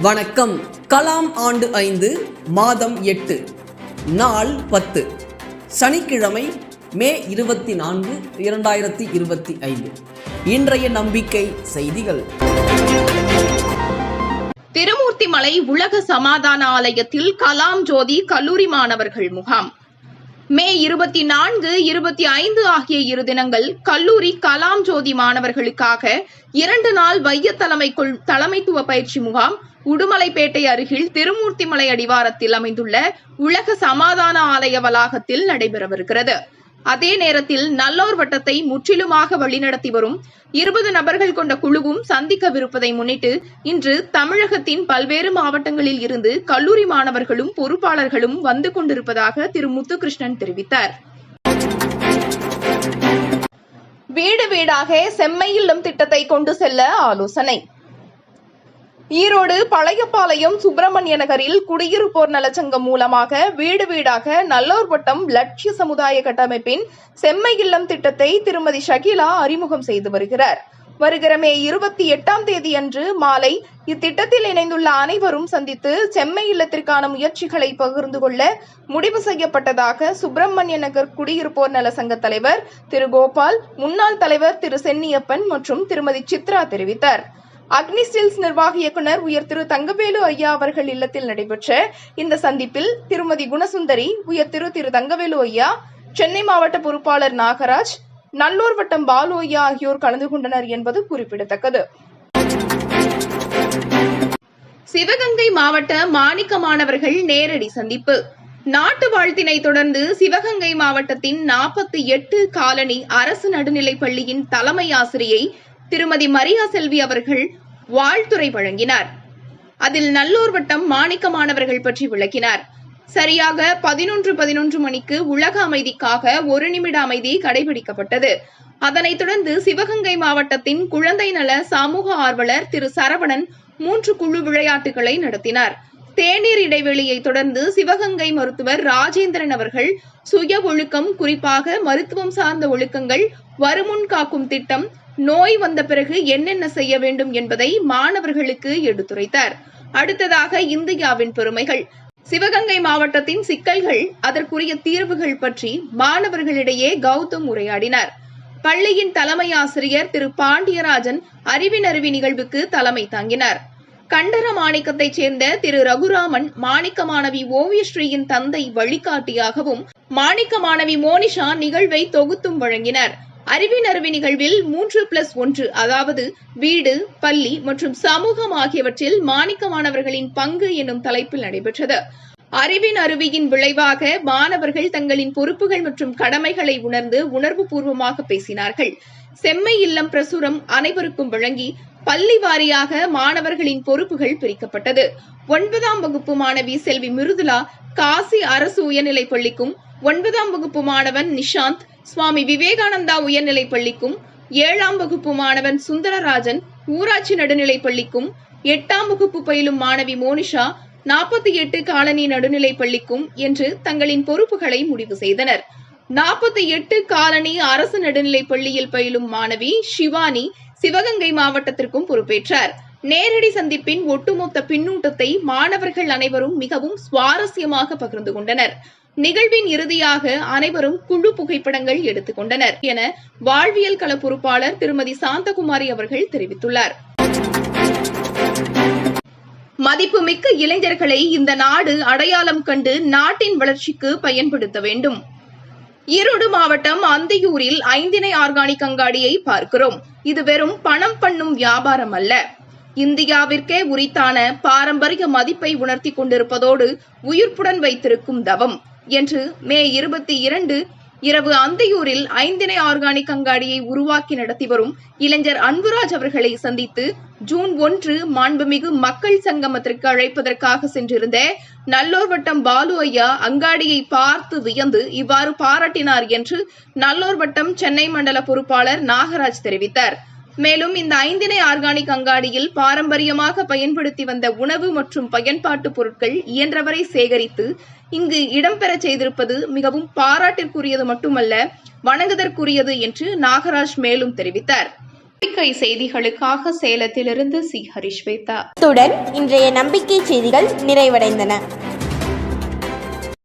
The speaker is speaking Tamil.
வணக்கம். கலாம் ஆண்டு ஐந்து மாதம் எட்டு நாள் பத்து. சனிக்கிழமை மே இருபத்தி நான்கு இரண்டாயிரத்தி இருபத்தி ஐந்து. இன்றைய நம்பிக்கை செய்திகள். திருமூர்த்திமலை உலக சமாதான ஆலயத்தில் கலாம் ஜோதி கல்லூரி மாணவர்கள் முகாம். மே இருபத்தி நான்கு இருபத்தி ஐந்து ஆகிய இரு தினங்கள் கல்லூரி கலாம் ஜோதி மாணவர்களுக்காக இரண்டு நாள் வைய தலைமைக்குள் தலைமைத்துவ பயிற்சி முகாம் உடுமலைப்பேட்டை அருகில் திருமூர்த்திமலை அடிவாரத்தில் அமைந்துள்ள உலக சமாதான ஆலய வளாகத்தில் நடைபெறவிருக்கிறது. அதே நேரத்தில் நல்லோர் வட்டத்தை முற்றிலுமாக வழிநடத்தி வரும் இருபது நபர்கள் கொண்ட குழுவும் சந்திக்கவிருப்பதை முன்னிட்டு இன்று தமிழகத்தின் பல்வேறு மாவட்டங்களில் இருந்து கல்லூரி மாணவர்களும் பொறுப்பாளர்களும் வந்து கொண்டிருப்பதாக திரு. முத்துகிருஷ்ணன் தெரிவித்தார். வீடு வீடாக செம்மை இல்லம் திட்டத்தை கொண்டு செல்ல ஆலோசனை. ஈரோடு பழையபாளையம் சுப்பிரமணிய நகரில் குடியிருப்போர் நலச்சங்கம் மூலமாக வீடு வீடாக நல்லோர் வட்டம் லட்சிய சமுதாய கட்டமைப்பின் செம்மை இல்லம் திட்டத்தை திருமதி ஷகிலா அறிமுகம் செய்து வருகிறார். வருகிற மே இருபத்தி எட்டாம் தேதி அன்று மாலை இத்திட்டத்தில் இணைந்துள்ள அனைவரும் சந்தித்து செம்மை இல்லத்திற்கான முயற்சிகளை பகிர்ந்து கொள்ள முடிவு செய்யப்பட்டதாக சுப்பிரமணிய நகர் குடியிருப்போர் நல சங்க தலைவர் திரு கோபால் முன்னாள் தலைவர் திரு சென்னியப்பன் மற்றும் திருமதி சித்ரா தெரிவித்தார். அக்னி ஸ்டீல்ஸ் நிர்வாக இயக்குனர் உயர் திரு தங்கவேலு ஐயா அவர்கள் இல்லத்தில் நடைபெற்ற இந்த சந்திப்பில் திருமதி குணசுந்தரி உயர் திரு திரு தங்கவேலு ஐயா சென்னை மாவட்ட பொறுப்பாளர் நாகராஜ் நல்லூர் வட்டம் பாலு ஐயா ஆகியோர் கலந்து கொண்டனர் என்பது குறிப்பிடத்தக்கது. சிவகங்கை மாவட்ட மாணிக்க மாணவர்கள் நேரடி சந்திப்பு. நாட்டு வாழ்த்தினை தொடர்ந்து சிவகங்கை மாவட்டத்தின் நாற்பத்தி எட்டு காலனி அரசு நடுநிலைப் பள்ளியின் தலைமை ஆசிரியை திருமதி மரியா செல்வி அவர்கள் வாழ்த்துறை வழங்கினார். அதில் நல்லூர் வட்டம் மாணிக்க மாணவர்கள் பற்றி விளக்கினார். சரியாக பதினொன்று பதினொன்று மணிக்கு உலக அமைதிக்காக ஒரு நிமிட அமைதி கடைபிடிக்கப்பட்டது. அதனைத் தொடர்ந்து சிவகங்கை மாவட்டத்தின் குழந்தை நல சமூக ஆர்வலர் திரு சரவணன் மூன்று குழு விளையாட்டுகளை நடத்தினார். தேநீர் இடைவெளியை தொடர்ந்து சிவகங்கை மருத்துவர் ராஜேந்திரன் அவர்கள் சுய ஒழுக்கம் குறிப்பாக மருத்துவம் சார்ந்த ஒழுக்கங்கள் வருமுன் காக்கும் திட்டம் நோய் வந்த பிறகு என்னென்ன செய்ய வேண்டும் என்பதை மாணவர்களுக்கு எடுத்துரைத்தார். அடுத்ததாக இந்தியாவின் பெருமைகள். சிவகங்கை மாவட்டத்தின் சிக்கல்கள் அதற்குரிய தீர்வுகள் பற்றி மாணவர்களிடையே கௌதம் உரையாடினார். பள்ளியின் தலைமை ஆசிரியர் திரு பாண்டியராஜன் அறிவின் நிகழ்வுக்கு தலைமை தாங்கினார். கண்டர மாணிக்கத்தைச் சேர்ந்த திரு ரகுராமன் மாணிக்க மாணவி ஓவியஸ்ரீயின் தந்தை வழிகாட்டியாகவும் மாணிக்க மாணவி மோனிஷா நிகழ்வை தொகுத்தும் வழங்கினர். அறிவின் அருவி நிகழ்வில் மூன்று பிளஸ் ஒன்று அதாவது வீடு பள்ளி மற்றும் சமூகம் ஆகியவற்றில் மாணிக்க மாணவர்களின் பங்கு என்னும் தலைப்பில் நடைபெற்றது. அறிவின் அருவியின் விளைவாக மாணவர்கள் தங்களின் பொறுப்புகள் மற்றும் கடமைகளை உணர்ந்து உணர்வு பூர்வமாக பேசினார்கள். செம்மை இல்லம் பிரசுரம் அனைவருக்கும் வழங்கி பள்ளி வாரியாக மாணவர்களின் பொறுப்புகள் பிரிக்கப்பட்டது. ஒன்பதாம் வகுப்பு மாணவி செல்வி மிருதுலா காசி அரசு உயர்நிலைப் பள்ளிக்கும் ஒன்பதாம் வகுப்பு மாணவன் நிஷாந்த் சுவாமி விவேகானந்தா உயர்நிலைப் பள்ளிக்கும் ஏழாம் வகுப்பு மாணவன் சுந்தரராஜன் ஊராட்சி நடுநிலைப் பள்ளிக்கும் எட்டாம் வகுப்பு பயிலும் மாணவி மோனிஷா நாற்பத்தி எட்டு காலனி நடுநிலைப் பள்ளிக்கும் என்று தங்களின் பொறுப்புகளை முடிவு செய்தனர். நாற்பத்தி எட்டு காலனி அரசு நடுநிலைப் பள்ளியில் பயிலும் மாணவி சிவானி சிவகங்கை மாவட்டத்திற்கும் பொறுப்பேற்றார். நேரடி சந்திப்பின் ஒட்டுமொத்த பின்னூட்டத்தை மாணவர்கள் அனைவரும் மிகவும் சுவாரஸ்யமாக பகிர்ந்து கொண்டனர். நிகழ்வின் இறுதியாக அனைவரும் குழு புகைப்படங்கள் எடுத்துக் கொண்டனர் என வாழ்வியல் கள பொறுப்பாளர் திருமதி சாந்தகுமாரி அவர்கள் தெரிவித்துள்ளார். மதிப்புமிக்க இளைஞர்களை இந்த நாடு அடையாளம் கண்டு நாட்டின் வளர்ச்சிக்கு பயன்படுத்த வேண்டும். ஈரோடு மாவட்டம் அந்தியூரில் ஐந்தினை ஆர்கானிக் அங்காடியை பார்க்கிறோம். இது வெறும் பணம் பண்ணும் வியாபாரம் அல்ல. இந்தியாவிற்கே உரித்தான பாரம்பரிய மதிப்பை உணர்த்தி கொண்டிருப்பதோடு உயிர்ப்புடன் வைத்திருக்கும் தவம். என்று மே இருபத்தி இரண்டு இரவு அந்தியூரில் ஐந்தினை ஆர்கானிக் அங்காடியை உருவாக்கி நடத்தி வரும் இளைஞர் அன்புராஜ் அவர்களை சந்தித்து ஜூன் ஒன்று மாண்புமிகு மக்கள் சங்கமத்திற்கு அழைப்பதற்காக சென்றிருந்த நல்லோர் வட்டம் பாலு ஐயா அங்காடியை பார்த்து வியந்து இவ்வாறு பாராட்டினார் என்று நல்லோர் வட்டம் சென்னை மண்டல பொறுப்பாளர் நாகராஜ் தெரிவித்தார். மேலும் இந்த ஐந்தினை ஆர்கானிக் அங்காடியில் பாரம்பரியமாக பயன்படுத்தி வந்த உணவு மற்றும் பயன்பாட்டு பொருட்கள் இயன்றவரை சேகரித்து இங்கு இடம்பெற செய்திருப்பது மிகவும் பாராட்டிற்குரியது மட்டுமல்ல வணங்குதற்குரியது என்று நாகராஜ் மேலும் தெரிவித்தார். நம்பிக்கை செய்திகளுக்காக சேலத்திலிருந்து சி. ஹரிஸ்வேதா இன்றைய நம்பிக்கை செய்திகள் நிறைவடைந்தன.